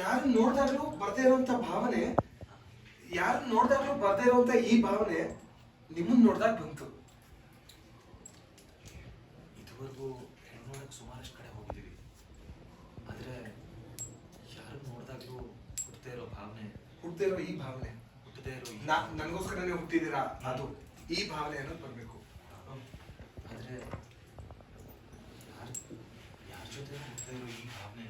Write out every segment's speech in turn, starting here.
ಯಾರು ನೋಡಿದಾಗ್ಲೂ ಬರ್ದೇ ಇರುವಂತ ಭಾವನೆ ಯಾರು ನೋಡಿದಾಗ್ಲೂ ಬರ್ದೇ ಇರುವಂತ ಈ ಭಾವನೆ ನಿಮ್ಮನ್ನ ನೋಡಿದಾಗ ಬಂತು. ಇದುವರೆಗೂ ಹೆಣ್ಣು ಸುಮಾರಷ್ಟು ಕಡೆ ಹೋಗಿದ್ದೀವಿ. ಆದರೆ ಯಾರು ನೋಡಿದಾಗಲೂ ಹುಟ್ಟದೇ ಇರೋ ಭಾವನೆ ಹುಟ್ಟದೇ ಇರೋ ಈ ಭಾವನೆ. ಹುಟ್ಟದೇ ಇರೋ ನನಗೋಸ್ಕರನೇ ಹುಟ್ಟಿದ್ದೀರಾ? ಅದು ಈ ಭಾವನೆ ಅನ್ನೋದು ಬರಬೇಕು. ಆದರೆ ಯಾರು ಯಾರ ಜೊತೆ ಹುಟ್ಟದೇ ಇರೋ ಈ ಭಾವನೆ?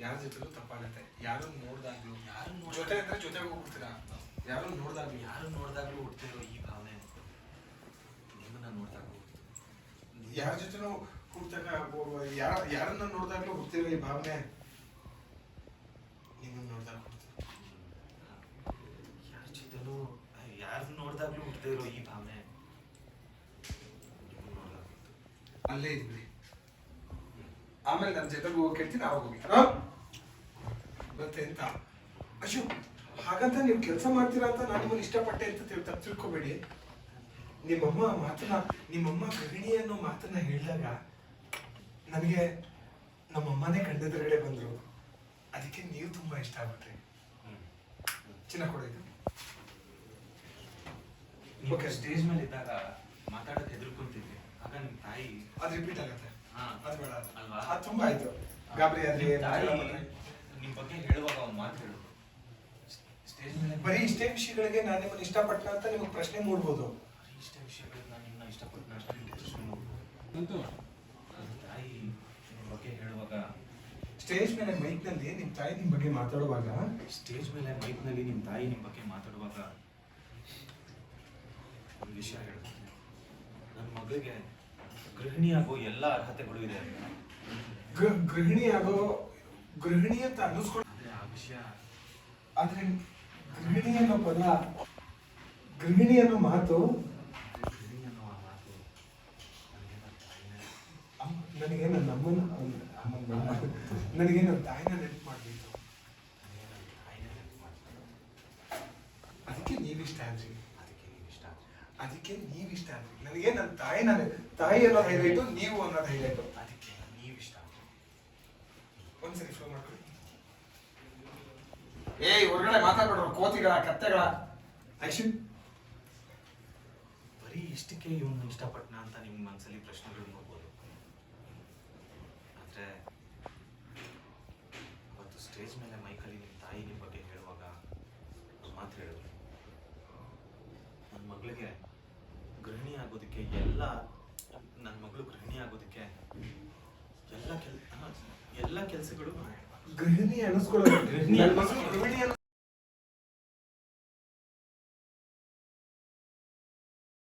ಯಾರ ಜೊತೆಲೂ ತಪ್ಪಾಗತ್ತೆ. ಯಾರು ನೋಡ್ದಾಗ್ಲೂ ಯಾರು ನೋಡ್- ಜೊತೆ ಅಂದ್ರೆ ಜೊತೆಗೆ ಹೋಗ್ಬಿಡ್ತೀರಾ? ಯಾರು ನೋಡ್ದಾಗ್ಲೂ ಯಾರು ನೋಡ್ದಾಗ್ಲೂ ಹುಡ್ತಿರೋ ಇರೋ ಈ ಭಾವನೆ ನಿಮ್ಮನ್ನ ನೋಡ್ದಾಗ ಯಾರ ಜೊತೆನೂ ಹುಡ್ತಾಗ ಯಾರ ಯಾರನ್ನ ನೋಡ್ದಾಗ್ಲೂ ಹುಡ್ತಿರೋ ಈ ಭಾವನೆ ನಿಮ್ಮನ್ನ ನೋಡ್ದಾಗ. ಯಾರ ಜೊತೆನೂ ಯಾರು ನೋಡ್ದಾಗ್ಲೂ ಹುಡ್ತಿರೋ ಈ ಭಾವನೆ ಅಲ್ಲೇ ಇದ್ಬಿಡಿ. ಆಮೇಲೆ ನನ್ನ ಜೊತೆಗೆ ಹೋಗಿ ಕೇಳ್ತೀನಿ ಆವಾಗ ಹೋಗಿ ಹಾ? ಮತ್ತೆ ಎಂತ ಅಶು ಹಾಗಂತ ನೀವು ಕೆಲಸ ಮಾಡ್ತೀರಾ ಅಂತ ನಾನು ನಿಮ್ಮನ್ನು ಇಷ್ಟಪಟ್ಟೆ ಅಂತ ತಿಳ್ ತಪ್ಪು ತಿಳ್ಕೊಬೇಡಿ ನಿಮ್ಮಮ್ಮ ಮಾತನ್ನ ನಿಮ್ಮಮ್ಮ ಗೃಹಿಣಿ ಅನ್ನೋ ಮಾತನ್ನ ಹೇಳಿದಾಗ ನನಗೆ ನಮ್ಮಮ್ಮನೇ ಕಣ್ಣೆದುರುಗಡೆ ಬಂದರು ಅದಕ್ಕೆ ನೀವು ತುಂಬ ಇಷ್ಟ ಆಗ್ಬಿಟ್ರಿ ಚಿನ್ನ ಕೊಡ ಇದು. ಸ್ಟೇಜ್ ಮೇಲೆ ಇದ್ದಾಗ ಮಾತಾಡೋದು ಹೆದರ್ಕೊಂತಿದ್ವಿ ಆಗ ನಿಮ್ಮ ತಾಯಿ ಅದು ರಿಪೀಟ್ ಆಗತ್ತೆ. ಅದು ಬೇಡ. ಅಲ್ವಾ? ಅದು ತುಂಬಾ ಆಯ್ತು. ಗಾಬರಿ ಆದ್ರಿ ನಿಮ್ ತಾಯಿ ಜಗಳ ಮಾಡ್ರಿ. ನಿಮ್ ಬಗ್ಗೆ ಹೇಳುವಾಗ ಅವನು ಮಾತು ಹೇಳು. ಸ್ಟೇಜ್ ಮೇಲೆ ಬರೀ ಇಷ್ಟೇ ವಿಷಯಗಳಿಗೆ ನಾನು ನಿಮ್ಮನ್ನ ಇಷ್ಟಪಟ್ಟ ಅಂತ ನಿಮಗೆ ಪ್ರಶ್ನೆ ಮೂಡ್ಬೋದು. ಬರೀ ಇಷ್ಟೇ ವಿಷಯಗಳನ್ನ ನಾನು ನಿಮ್ಮನ್ನ ಇಷ್ಟಪಟ್ಟು ಅಷ್ಟು. ಅಂತೂ ತಾಯಿ ನಿಮ್ ಬಗ್ಗೆ ಹೇಳುವಾಗ ಸ್ಟೇಜ್ ಮೇಲೆ ಮೈಕ್ನಲ್ಲಿ ನಿಮ್ ತಾಯಿ ನಿಮ್ಮ ಬಗ್ಗೆ ಮಾತಾಡುವಾಗ? ಸ್ಟೇಜ್ ಮೇಲೆ ಮೈಕ್ ನಿಮ್ಮ ನಿಮ್ ತಾಯಿ ನಿಮ್ಮ ಬಗ್ಗೆ ಮಾತಾಡುವಾಗ ಒಂದು ವಿಷಯ ಹೇಳ್ತೀನಿ. ನನ್ನ ಮಗಳಿಗೆ ಗೃಹಿಣಿ ಆಗೋ ಎಲ್ಲ ಅರ್ಹತೆಗಳು ಇದೆ ಗೃಹಿಣಿಯಾಗೋ ಗೃಹಿಣಿ ಅಂತ ಅನ್ನಿಸ್ಕೊಂಡು ಆ ವಿಷಯ. ಆದ್ರೆ ಗೃಹಿಣಿ ಅನ್ನೋ ಪದ ಗೃಹಿಣಿ ಅನ್ನೋ ಮಾತು ನನಗೆ ನನ್ನ ನನ್ನ ಅಮ್ಮನ. ನನಗೆ ನನ್ನ ತಾಯಿನ ನೆನಪು ಮಾಡ್ಬೇಕು ಅದಕ್ಕೆ ನೀವಿಷ್ಟ ಆದ್ರಿ ಅದಕ್ಕೆ ನೀವು ಇಷ್ಟ ಆದ್ರೆ ಅದಕ್ಕೆ ನೀವ್ ಇಷ್ಟ ಆಗ್ಬೇಕು. ನನಗೆ ನನ್ನ ತಾಯಿ ನಾನು ತಾಯಿ ಅನ್ನೋ ಹೈಲೈಟು ನೀವು ಅನ್ನೋದು ಹೈಲೈಟು ಅದಕ್ಕೆ ನೀವು ಇಷ್ಟ ಆಗ್ಬೇಕು. ಒಂದ್ಸರಿ ಫ್ಲೋ ಮಾಡ್ಕೊಳ್ಳಿ. ಏಯ್ ಹೊರಗಡೆ ಮಾತಾಡ್ಬಿಡ್ರು. ಕೋತಿಗಳ ಕತ್ತೆಗಳ. ಆಕ್ಷನ್ ಬರೀ ಇಷ್ಟಕ್ಕೆ ಇವನು ಇಷ್ಟಪಟ್ಟನ ಅಂತ ನಿಮ್ಮ ಮನಸ್ಸಲ್ಲಿ ಪ್ರಶ್ನೆಗಳು ನೋಡ್ಬೋದು. ಆದರೆ ಅವತ್ತು ಸ್ಟೇಜ್ ಮೇಲೆ ಮೈಕಲ್ಲಿ ನಿಮ್ಮ ತಾಯಿ ನಿಮ್ಮ ಬಗ್ಗೆ ಹೇಳುವಾಗ ಮಾತು ಹೇಳಿದ್ರು ನನ್ನ ಮಗಳಿಗೆ ಗೃಹಿಣಿ ಆಗೋದಕ್ಕೆ ಎಲ್ಲ ನನ್ನ ಮಗಳು ಗೃಹಿಣಿ ಆಗೋದಕ್ಕೆ ಎಲ್ಲ ಕೆಲಸ ಎಲ್ಲ ಕೆಲಸಗಳು ಗೃಹಿಣಿ ಅನ್ನಿಸ್ಕೊಳ್ಳೋದು ಗೃಹಿಣಿ